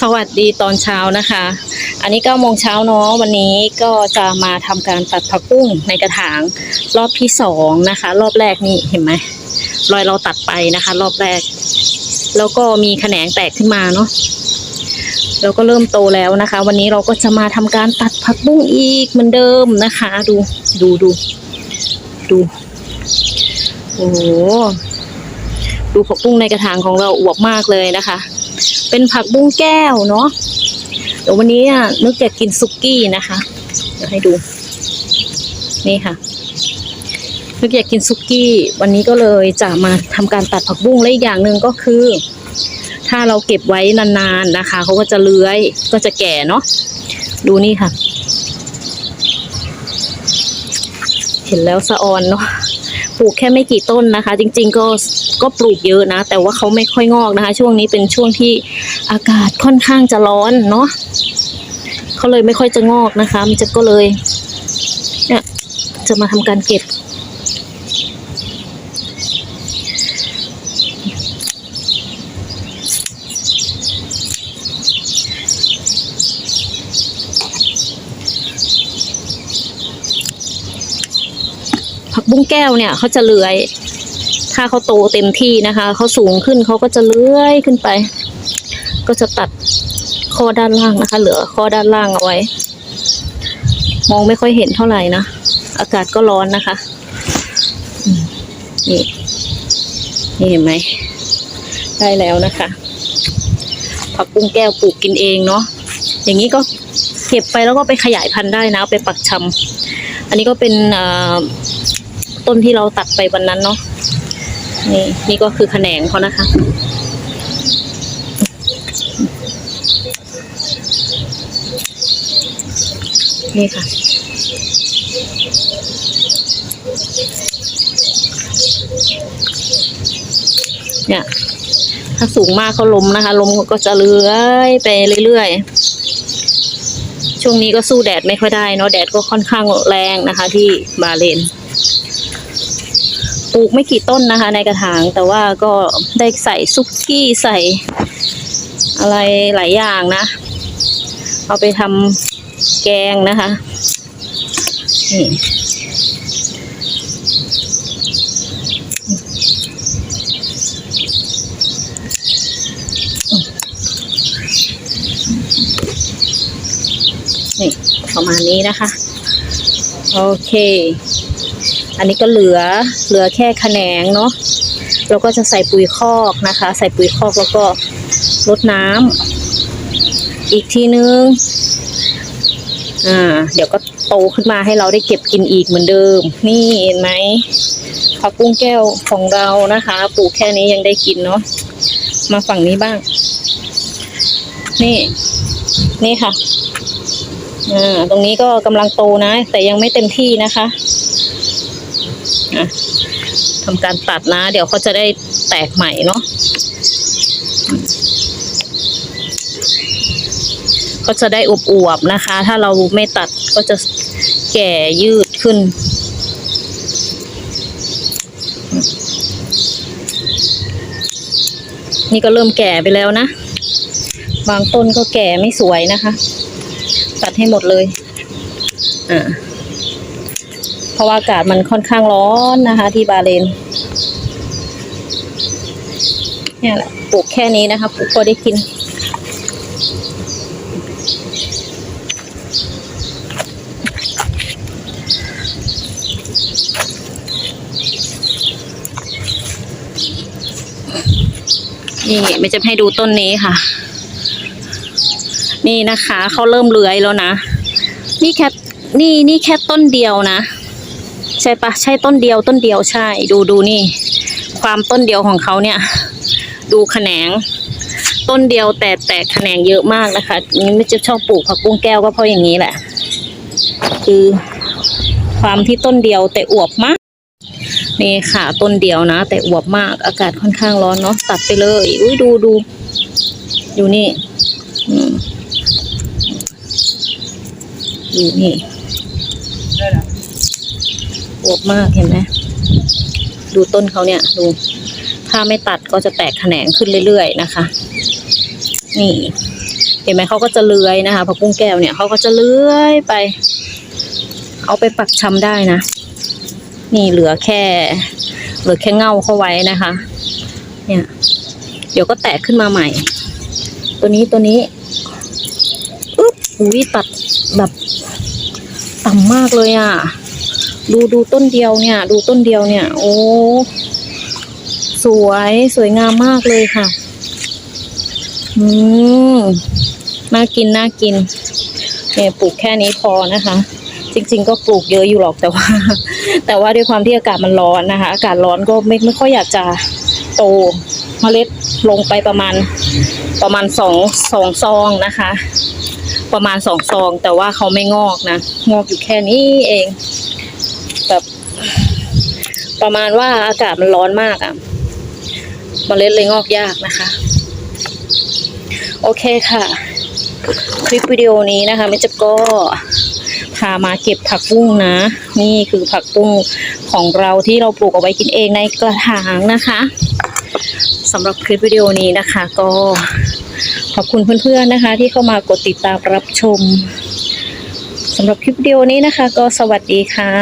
สวัสดีตอนเช้านะคะ อันนี้เก้าโมงเช้าเนาะวันนี้ก็จะมาทำการตัดผักบุ้งในกระถางรอบที่สองนะคะ รอบแรกนี่เห็นไหมรอยเราตัดไปนะคะ รอบแรก แล้วก็มีแขนงแตกขึ้นมาเนาะแล้วก็เริ่มโตแล้วนะคะ วันนี้เราก็จะมาทำการตัดผักบุ้งอีกเหมือนเดิมนะคะ ดูดูดูดูโอ้โหดูผักบุ้งในกระถางของเราอวบมากเลยนะคะ เป็นผักบุ้งแก้วเนาะเดี๋ยววันนี้นึกอยากกินซุกี้นะคะ เดี๋ยวให้ดู นี่ค่ะนึกอยากกินซุกี้วันนี้ก็เลยจะมาทำการตัดผักบุ้งและอีกอย่างหนึ่งก็คือ ถ้าเราเก็บไว้นานๆนะคะเขาก็จะเลื้อยก็จะแก่เนาะดูนี่ค่ะ เห็นแล้วสะออนเนาะ ปลูกแค่ไม่กี่ต้นนะคะ จริง ๆ ก็ก็ปลูกเยอะนะ แต่ว่าเขาไม่ค่อยงอกนะคะ ช่วงนี้เป็นช่วงที่อากาศค่อนข้างจะร้อนเนาะเขาเลยไม่ค่อยจะงอกนะคะ มันจะก็เลยเนี่ยจะมาทำการเก็บ บุ้งแก้วเนี่ยเขาจะเลื้อย ถ้าเขาโตเต็มที่นะคะเขาสูงขึ้นเขาก็จะเลื้อยขึ้นไป ก็จะตัดข้อด้านล่างนะคะ เหลือข้อด้านล่างเอาไว้ มองไม่ค่อยเห็นเท่าไหร่นะอากาศก็ร้อนนะคะนี่นี่เห็นไหมได้แล้วนะคะ ผักบุ้งแก้วปลูกกินเองเนาะอย่างนี้ก็เก็บไปแล้วก็ไปขยายพันธุ์ได้นะไปปักชำอันนี้ก็เป็นเอ่อ ต้นที่เราตัดไปวันนั้นเนาะนี่นี่ก็คือแขนงเขานะคะ นี่ค่ะ เนี่ย ถ้าสูงมากเขาล้มนะคะล้มก็จะเลื้อยไปเรื่อยๆ ช่วงนี้ก็สู้แดดไม่ค่อยได้เนาะแดดก็ค่อนข้างแรงนะคะ ที่บาเลน ปลูกไม่กี่ต้นนะคะ ในกระถาง แต่ว่าก็ได้ใส่ซุกี้ใส่ อะไรหลายอย่างนะ เอาไปทำแกงนะคะนี่นี่ประมาณนี้นะคะ โอเค อันนี้ก็เหลือเหลือแค่แขนงเนาะเราก็จะใส่ปุ๋ยคอกนะคะ ใส่ปุ๋ยคอกแล้วก็รดน้ำอีกทีนึงอ่าเดี๋ยวก็โตขึ้นมาให้เราได้เก็บกินอีกเหมือนเดิม นี่เห็นไหมผักบุ้งแก้วของเรานะคะปลูกแค่นี้ยังได้กินเนาะมาฝั่งนี้บ้าง นี่ นี่ค่ะอ่าตรงนี้ก็กำลังโตนะ แต่ยังไม่เต็มที่นะคะ ทำการตัดนะ เดี๋ยวเขาจะได้แตกใหม่เนาะก็จะได้อวบๆนะคะ ถ้าเราไม่ตัดก็จะแก่ยืดขึ้น นี่ก็เริ่มแก่ไปแล้วนะ บางต้นก็แก่ไม่สวยนะคะ ตัดให้หมดเลย อ่า เพราะว่าอากาศมันค่อนข้างร้อนนะคะ ที่บาเลนเนี่ยแหละปลูกแค่นี้นะคะปลูกพอได้กิน นี่ไม่จะให้ดูต้นนี้ค่ะ นี่นะคะเขาเริ่มเลื้อยแล้วนะ นี่แค่นี่นี่แค่ต้นเดียวนะ ใช่ปะใช่ต้นเดียวต้นเดียวใช่ ดูดูนี่ ความต้นเดียวของเขาเนี่ย ดูแขนง ต้นเดียวแต่แตกแขนงเยอะมากนะคะนี่ไม่จะชอบปลูกผักบุ้งแก้วก็เพราะอย่างนี้แหละ คือความที่ต้นเดียวแต่อวบมากนี่ค่ะ ต้นเดียวนะ แต่อวบมากอากาศค่อนข้างร้อนเนาะตัดไปเลยอุ้ยดูดูดูนี่อืมดูนี่ วบมากเห็นไหมดูต้นเขาเนี่ยดู ถ้าไม่ตัดก็จะแตกแขนงขึ้นเรื่อยๆนะคะ นี่ เห็นไหมเขาก็จะเลื้อยนะคะผักบุ้งแก้วเนี่ยเขาก็จะเลื้อยไป เอาไปปักชำได้นะ นี่เหลือแค่ เหลือแค่เงาเข้าไว้นะคะ เนี่ย เดี๋ยวก็แตกขึ้นมาใหม่ ตัวนี้ตัวนี้อุ๊บอุ้ยตัดแบบต่ำมากเลยอะ ดูดูต้นเดียวเนี่ย ดูต้นเดียวเนี่ย โอ้สวยสวยงามมากเลยค่ะ อืมน่ากินน่ากิน เนี่ยปลูกแค่นี้พอนะคะ จริง ๆ ก็ปลูกเยอะอยู่หรอกแต่ว่า แต่ว่าด้วยความที่อากาศมันร้อนนะคะ อากาศร้อนก็ไม่ไม่ค่อยอยากจะโตเมล็ดลงไปประมาณประมาณสองสองซองนะคะ ประมาณสองซอง แต่ว่าเขาไม่งอกนะ งอกอยู่แค่นี้เอง ประมาณว่าอากาศมันร้อนมากอะ่ะเมล็ดเลยงอกยากนะคะ โอเคค่ะ คลิปวิดีโอนี้นะคะแม่จะก็พามาเก็บผักบุ้งนะ นี่คือผักบุ้งของเราที่เราปลูกเอาไว้กินเองในกระถางนะคะสำหรับคลิปวิดีโอนี้นะคะ ก็ขอบคุณเพื่อนๆนะคะ ที่เข้ามากดติดตามรับชมสำหรับคลิปวิดีโอนี้นะคะ ก็สวัสดีค่ะ